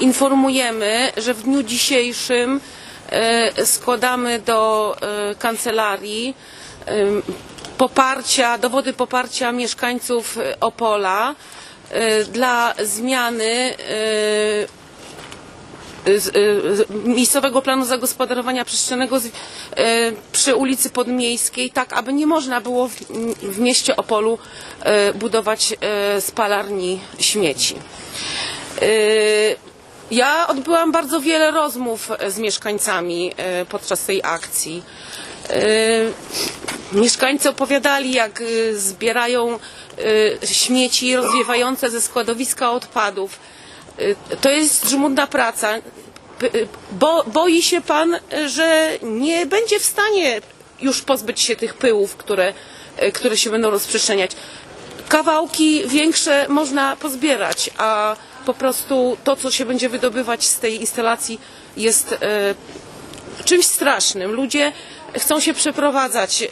informujemy, że w dniu dzisiejszym e, składamy do e, kancelarii e, poparcia, dowody poparcia mieszkańców Opola dla zmiany miejscowego planu zagospodarowania przestrzennego przy ulicy Podmiejskiej, tak aby nie można było w, mieście Opolu budować spalarni śmieci. E, Ja odbyłam bardzo wiele rozmów z mieszkańcami e, podczas tej akcji. E, Mieszkańcy opowiadali, jak e, zbierają e, śmieci rozwiewające ze składowiska odpadów. To jest żmudna praca. Bo, boi się pan, że nie będzie w stanie już pozbyć się tych pyłów, które, które się będą rozprzestrzeniać. Kawałki większe można pozbierać, a po prostu to, co się będzie wydobywać z tej instalacji jest y, czymś strasznym. Ludzie chcą się przeprowadzać e,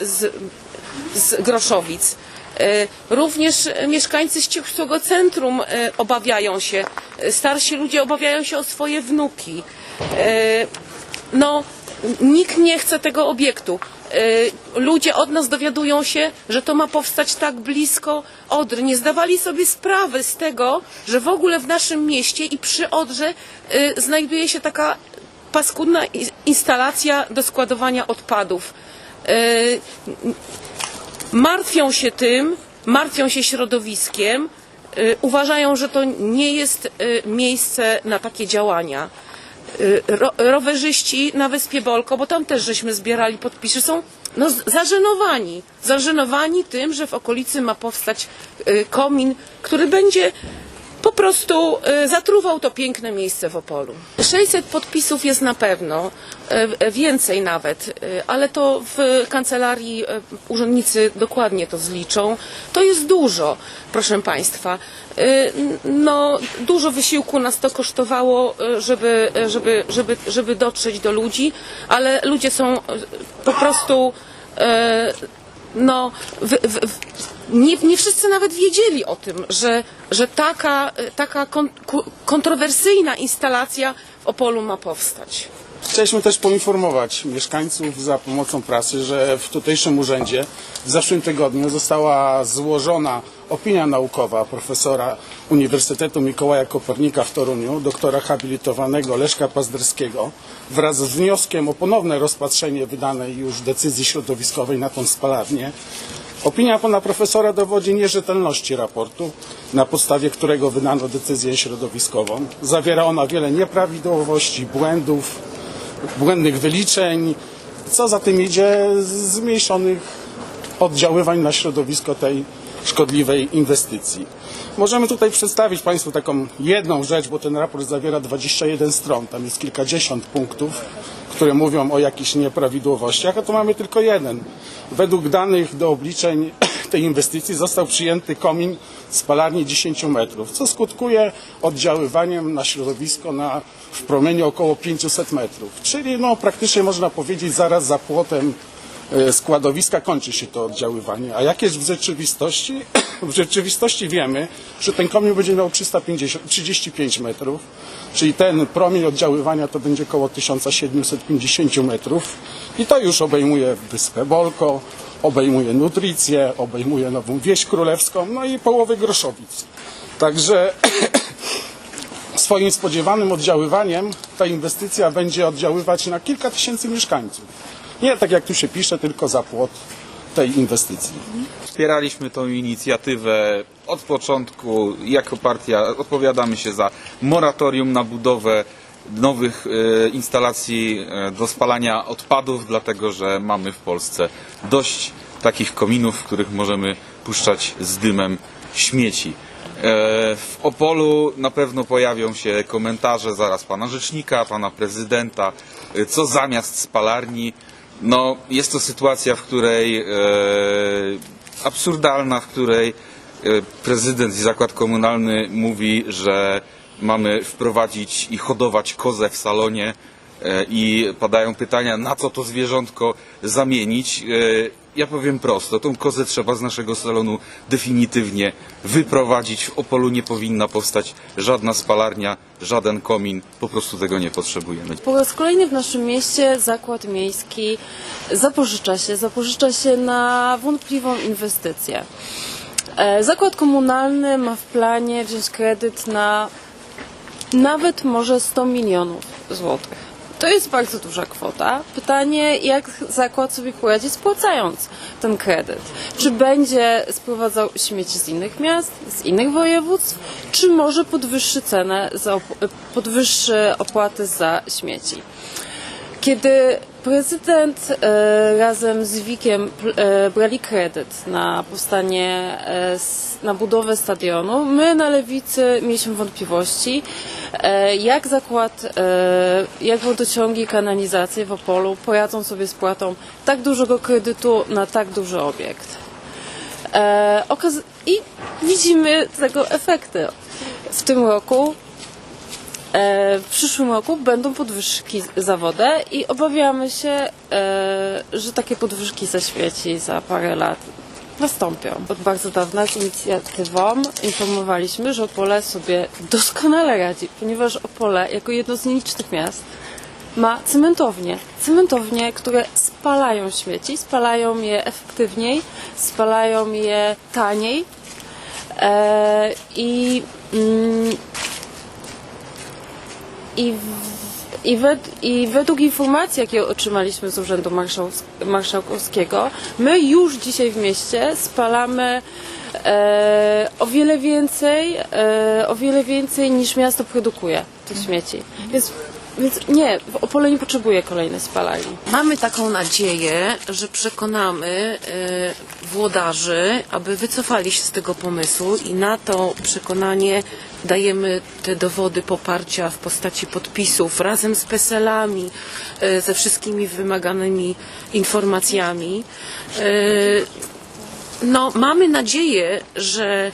z, z Groszowic. E, Również mieszkańcy Ścieksłego Centrum e, obawiają się, e, starsi ludzie obawiają się o swoje wnuki. E, No, nikt nie chce tego obiektu. E, Ludzie od nas dowiadują się, że to ma powstać tak blisko Odry. Nie zdawali sobie sprawy z tego, że w ogóle w naszym mieście i przy Odrze e, znajduje się taka paskudna instalacja do składowania odpadów. E, Martwią się tym, martwią się środowiskiem, uważają, że to nie jest miejsce na takie działania. E, Ro, rowerzyści na Wyspie Bolko, bo tam też żeśmy zbierali podpisy, są no, zażenowani. Zażenowani tym, że w okolicy ma powstać e, komin, który będzie po prostu e, zatruwał to piękne miejsce w Opolu. 600 podpisów jest na pewno, e, więcej nawet, ale to w kancelarii urzędnicy dokładnie to zliczą. To jest dużo, proszę Państwa. No, dużo wysiłku nas to kosztowało, żeby, żeby, żeby, żeby dotrzeć do ludzi, ale ludzie są po prostu no, w, w, w, nie, nie wszyscy nawet wiedzieli o tym, że, że taka, taka kontrowersyjna instalacja w Opolu ma powstać. Chcieliśmy też poinformować mieszkańców za pomocą prasy, że w tutejszym urzędzie w zeszłym tygodniu została złożona opinia naukowa profesora Uniwersytetu Mikołaja Kopernika w Toruniu, doktora habilitowanego Leszka Pazderskiego, wraz z wnioskiem o ponowne rozpatrzenie wydanej już decyzji środowiskowej na tą spalarnię. Opinia pana profesora dowodzi nierzetelności raportu, na podstawie którego wydano decyzję środowiskową. Zawiera ona wiele nieprawidłowości, błędów, błędnych wyliczeń, co za tym idzie zmniejszonych oddziaływań na środowisko tej szkodliwej inwestycji. Możemy tutaj przedstawić Państwu taką jedną rzecz, bo ten raport zawiera 21 stron, tam jest kilkadziesiąt punktów, które mówią o jakichś nieprawidłowościach, a tu mamy tylko jeden. Według danych do obliczeń tej inwestycji został przyjęty komin spalarni 10 metrów, co skutkuje oddziaływaniem na środowisko na, w promieniu około 500 metrów. Czyli no, praktycznie można powiedzieć zaraz za płotem e, składowiska kończy się to oddziaływanie. A jak jest w rzeczywistości? W rzeczywistości wiemy, że ten komin będzie miał 350, 35 metrów, czyli ten promień oddziaływania to będzie około 1750 metrów i to już obejmuje Wyspę Bolko, obejmuje Nutrycję, obejmuje Nową Wieś Królewską, no i połowę Groszowic. Także swoim spodziewanym oddziaływaniem ta inwestycja będzie oddziaływać na kilka tysięcy mieszkańców. Nie tak jak tu się pisze, tylko za płot tej inwestycji. Wspieraliśmy tą inicjatywę od początku. Jako partia odpowiadamy się za moratorium na budowę nowych e, instalacji e, do spalania odpadów, dlatego że mamy w Polsce dość takich kominów, w których możemy puszczać z dymem śmieci. E, W Opolu na pewno pojawią się komentarze zaraz pana rzecznika, pana prezydenta, co zamiast spalarni. No, jest to sytuacja, w której e, absurdalna, w której e, prezydent i zakład komunalny mówi, że mamy wprowadzić i hodować kozę w salonie, i padają pytania, na co to zwierzątko zamienić. E, Ja powiem prosto, tą kozę trzeba z naszego salonu definitywnie wyprowadzić. W Opolu nie powinna powstać żadna spalarnia, żaden komin, po prostu tego nie potrzebujemy. Po raz kolejny w naszym mieście zakład miejski zapożycza się, zapożycza się na wątpliwą inwestycję. E, Zakład komunalny ma w planie wziąć kredyt na nawet może 100 milionów złotych. To jest bardzo duża kwota. Pytanie, jak zakład sobie poradzi spłacając ten kredyt? Czy będzie sprowadzał śmieci z innych miast, z innych województw, czy może podwyższy cenę, op- podwyższy opłaty za śmieci? Kiedy prezydent e, razem z Wikiem e, brali kredyt na powstanie, e, na budowę stadionu, my na lewicy mieliśmy wątpliwości, jak zakład, jak wodociągi i kanalizacje w Opolu poradzą sobie z płatą tak dużego kredytu na tak duży obiekt. I widzimy tego efekty. W tym roku w przyszłym roku będą podwyżki za wodę i obawiamy się, e, że takie podwyżki za śmieci za parę lat nastąpią. Od bardzo dawna z inicjatywą informowaliśmy, że Opole sobie doskonale radzi, ponieważ Opole jako jedno z nielicznych miast ma cementownie. Cementownie, które spalają śmieci, spalają je efektywniej, spalają je taniej e, i mm, i, i, I według informacji, jakie otrzymaliśmy z Urzędu Marszałkowskiego, my już dzisiaj w mieście spalamy e, o wiele więcej, e, o wiele więcej niż miasto produkuje tych śmieci. Więc, więc nie, Opole nie potrzebuje kolejnej spalarni. Mamy taką nadzieję, że przekonamy e, włodarzy, aby wycofali się z tego pomysłu i na to przekonanie dajemy te dowody poparcia w postaci podpisów razem z PESEL-ami, e, ze wszystkimi wymaganymi informacjami. E, no, mamy nadzieję, że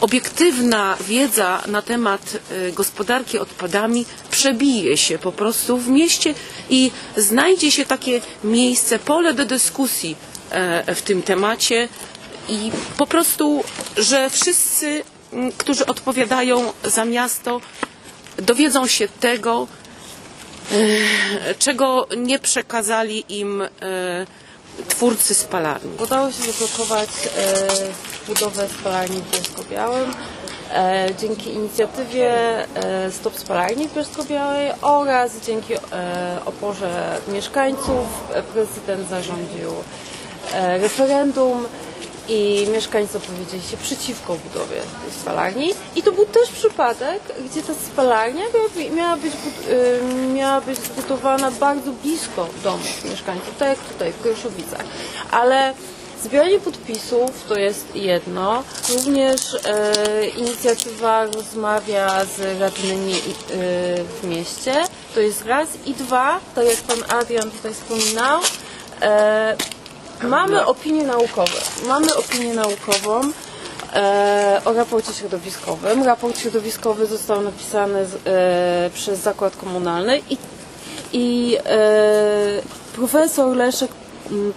obiektywna wiedza na temat e, gospodarki odpadami przebije się po prostu w mieście i znajdzie się takie miejsce, pole do dyskusji e, w tym temacie i po prostu, że wszyscy, którzy odpowiadają za miasto, dowiedzą się tego, e, czego nie przekazali im e, twórcy spalarni. Udało się zablokować budowę spalarni w Bielsko-Białym e, dzięki inicjatywie e, Stop Spalarni w Bielsko-Białej oraz dzięki e, oporze mieszkańców. Prezydent zarządził referendum i mieszkańcy opowiedzieli się przeciwko budowie tej spalarni. I to był też przypadek, gdzie ta spalarnia miała, by- miała, być, miała być zbudowana bardzo blisko domów mieszkańców, tak jak tutaj w Kryszowicach. Ale zbieranie podpisów to jest jedno. Również e, inicjatywa rozmawia z radnymi y, w mieście. To jest raz. I dwa, tak jak pan Adrian tutaj wspominał, e, Mamy opinie naukowe. Mamy opinię naukową e, o raporcie środowiskowym. Raport środowiskowy został napisany z, e, przez zakład komunalny i, i e, profesor Leszek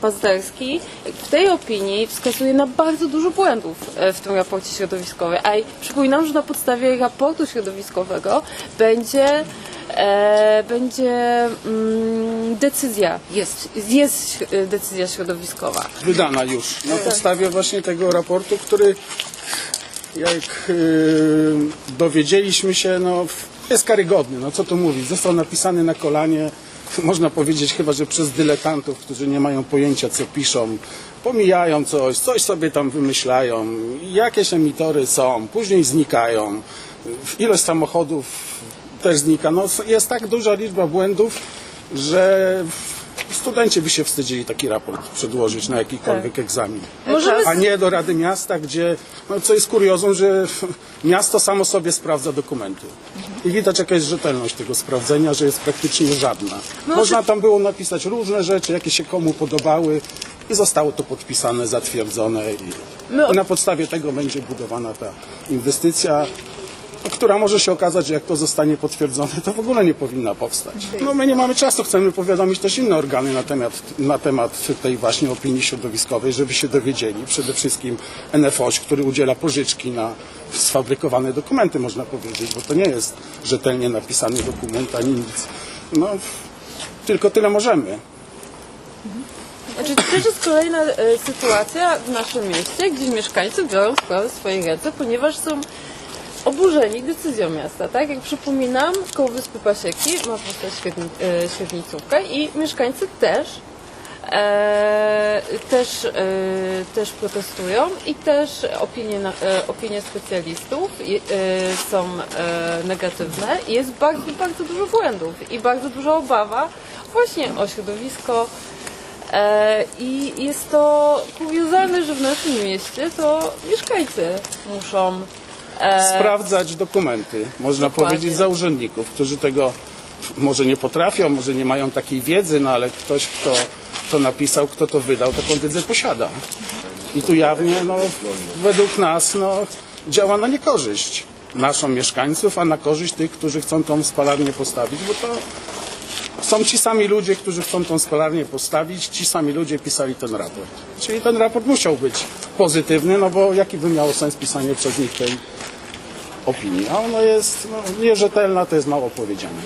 Pazderski w tej opinii wskazuje na bardzo dużo błędów e, w tym raporcie środowiskowym. A i przypominam, że na podstawie raportu środowiskowego będzie e, będzie mm, decyzja, jest, jest e, decyzja środowiskowa. wydana już na podstawie właśnie tego raportu, który jak yy, dowiedzieliśmy się, no jest karygodny, no co tu mówić, został napisany na kolanie, można powiedzieć chyba, że przez dyletantów, którzy nie mają pojęcia co piszą, pomijają coś, coś sobie tam wymyślają, jakieś emitory są, później znikają, ilość samochodów też znika, no jest tak duża liczba błędów, że studenci by się wstydzili taki raport przedłożyć na jakikolwiek egzamin. Możemy A nie do Rady Miasta, gdzie, no co jest kuriozum, że miasto samo sobie sprawdza dokumenty. I widać jaka jest rzetelność tego sprawdzenia, że jest praktycznie żadna. Można tam było napisać różne rzeczy, jakie się komu podobały i zostało to podpisane, zatwierdzone i, i na podstawie tego będzie budowana ta inwestycja. Która może się okazać, że jak to zostanie potwierdzone, to w ogóle nie powinna powstać. No my nie mamy czasu, chcemy powiadomić też inne organy na temat, na temat tej właśnie opinii środowiskowej, żeby się dowiedzieli. Przede wszystkim NFOŚ, który udziela pożyczki na sfabrykowane dokumenty, można powiedzieć, bo to nie jest rzetelnie napisany dokument ani nic. No, tylko tyle możemy. Znaczy, też jest kolejna e, sytuacja w naszym mieście, gdzie mieszkańcy biorą sprawę w swoje ręce, ponieważ są oburzeni decyzją miasta, tak? Jak przypominam, koło Wyspy Pasieki ma powstać świetni, e, i mieszkańcy też e, też, e, też protestują i też opinie, na, e, opinie specjalistów e, są e, negatywne jest bardzo, bardzo dużo błędów i bardzo duża obawa właśnie o środowisko, E, I jest to kuriozalne, że w naszym mieście to mieszkańcy muszą sprawdzać dokumenty, można Dokładnie. powiedzieć, za urzędników, którzy tego może nie potrafią, może nie mają takiej wiedzy, no ale ktoś, kto to napisał, kto to wydał, taką wiedzę posiada. I tu jawnie, no, według nas, no, działa na niekorzyść naszą mieszkańców, a na korzyść tych, którzy chcą tą spalarnię postawić, bo to są ci sami ludzie, którzy chcą tą spalarnię postawić, ci sami ludzie pisali ten raport. Czyli ten raport musiał być pozytywny, no bo jaki by miało sens pisanie przez nich tej opinii? A ona jest no, nierzetelna, to jest mało powiedziane.